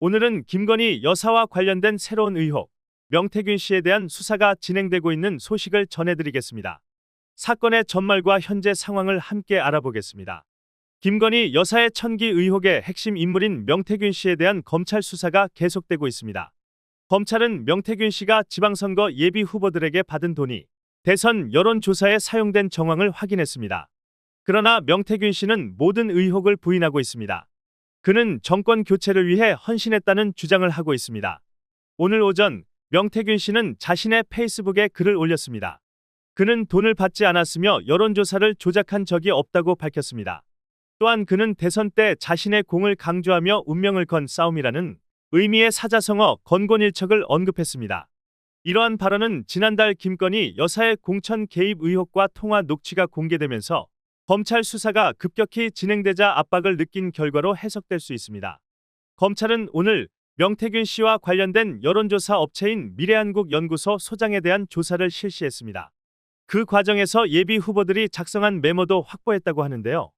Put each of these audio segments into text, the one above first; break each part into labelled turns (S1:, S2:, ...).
S1: 오늘은 김건희 여사와 관련된 새로운 의혹, 명태균 씨에 대한 수사가 진행되고 있는 소식을 전해드리겠습니다. 사건의 전말과 현재 상황을 함께 알아보겠습니다. 김건희 여사의 천기 의혹의 핵심 인물인 명태균 씨에 대한 검찰 수사가 계속되고 있습니다. 검찰은 명태균 씨가 지방선거 예비 후보들에게 받은 돈이 대선 여론조사에 사용된 정황을 확인했습니다. 그러나 명태균 씨는 모든 의혹을 부인하고 있습니다. 그는 정권 교체를 위해 헌신했다는 주장을 하고 있습니다. 오늘 오전 명태균 씨는 자신의 페이스북에 글을 올렸습니다. 그는 돈을 받지 않았으며 여론조사를 조작한 적이 없다고 밝혔습니다. 또한 그는 대선 때 자신의 공을 강조하며 운명을 건 싸움이라는 의미의 사자성어 건곤일척을 언급했습니다. 이러한 발언은 지난달 김건희 여사의 공천 개입 의혹과 통화 녹취가 공개되면서 검찰 수사가 급격히 진행되자 압박을 느낀 결과로 해석될 수 있습니다. 검찰은 오늘 명태균 씨와 관련된 여론조사 업체인 미래한국 연구소 소장에 대한 조사를 실시했습니다. 그 과정에서 예비 후보들이 작성한 메모도 확보했다고 하는데요.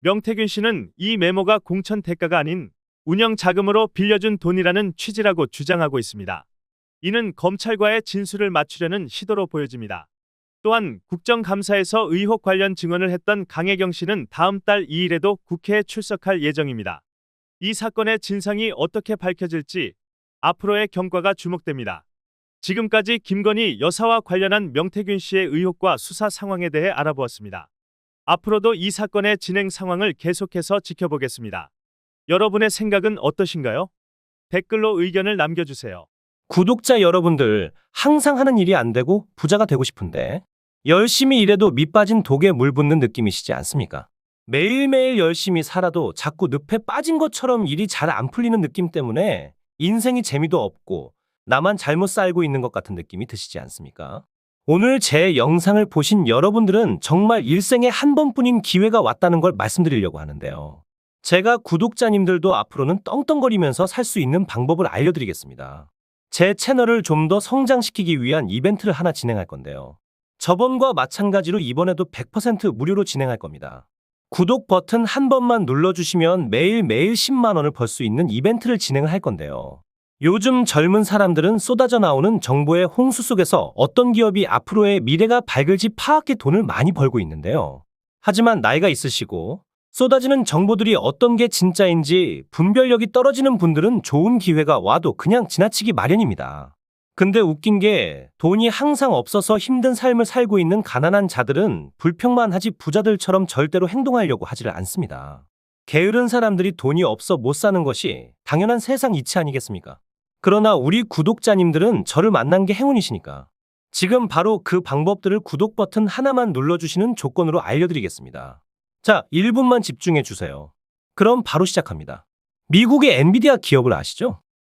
S1: 명태균 씨는 이 메모가 공천 대가가 아닌 운영 자금으로 빌려준 돈이라는 취지라고 주장하고 있습니다. 이는 검찰과의 진술을 맞추려는 시도로 보여집니다. 또한 국정감사에서 의혹 관련 증언을 했던 강혜경 씨는 다음 달 2일에도 국회에 출석할 예정입니다. 이 사건의 진상이 어떻게 밝혀질지 앞으로의 경과가 주목됩니다. 지금까지 김건희 여사와 관련한 명태균 씨의 의혹과 수사 상황에 대해 알아보았습니다. 앞으로도 이 사건의 진행 상황을 계속해서 지켜보겠습니다. 여러분의 생각은 어떠신가요? 댓글로 의견을 남겨주세요.
S2: 구독자 여러분들, 항상 하는 일이 안 되고 부자가 되고 싶은데, 열심히 일해도 밑 빠진 독에 물 붓는 느낌이시지 않습니까? 매일매일 열심히 살아도 자꾸 늪에 빠진 것처럼 일이 잘 안 풀리는 느낌 때문에 인생이 재미도 없고 나만 잘못 살고 있는 것 같은 느낌이 드시지 않습니까? 오늘 제 영상을 보신 여러분들은 정말 일생에 한 번뿐인 기회가 왔다는 걸 말씀드리려고 하는데요. 제가 구독자님들도 앞으로는 떵떵거리면서 살 수 있는 방법을 알려드리겠습니다. 제 채널을 좀 더 성장시키기 위한 이벤트를 하나 진행할 건데요. 저번과 마찬가지로 이번에도 100% 무료로 진행할 겁니다. 구독 버튼 한 번만 눌러주시면 매일매일 10만 원을 벌 수 있는 이벤트를 진행을 할 건데요. 요즘 젊은 사람들은 쏟아져 나오는 정보의 홍수 속에서 어떤 기업이 앞으로의 미래가 밝을지 파악해 돈을 많이 벌고 있는데요. 하지만 나이가 있으시고 쏟아지는 정보들이 어떤 게 진짜인지 분별력이 떨어지는 분들은 좋은 기회가 와도 그냥 지나치기 마련입니다. 근데 웃긴 게 돈이 항상 없어서 힘든 삶을 살고 있는 가난한 자들은 불평만 하지 부자들처럼 절대로 행동하려고 하지를 않습니다. 게으른 사람들이 돈이 없어 못 사는 것이 당연한 세상 이치 아니겠습니까? 그러나 우리 구독자님들은 저를 만난 게 행운이시니까. 지금 바로 그 방법들을 구독 버튼 하나만 눌러주시는 조건으로 알려드리겠습니다. 자, 1분만 집중해 주세요. 그럼 바로 시작합니다. 미국의 엔비디아 기업을 아시죠?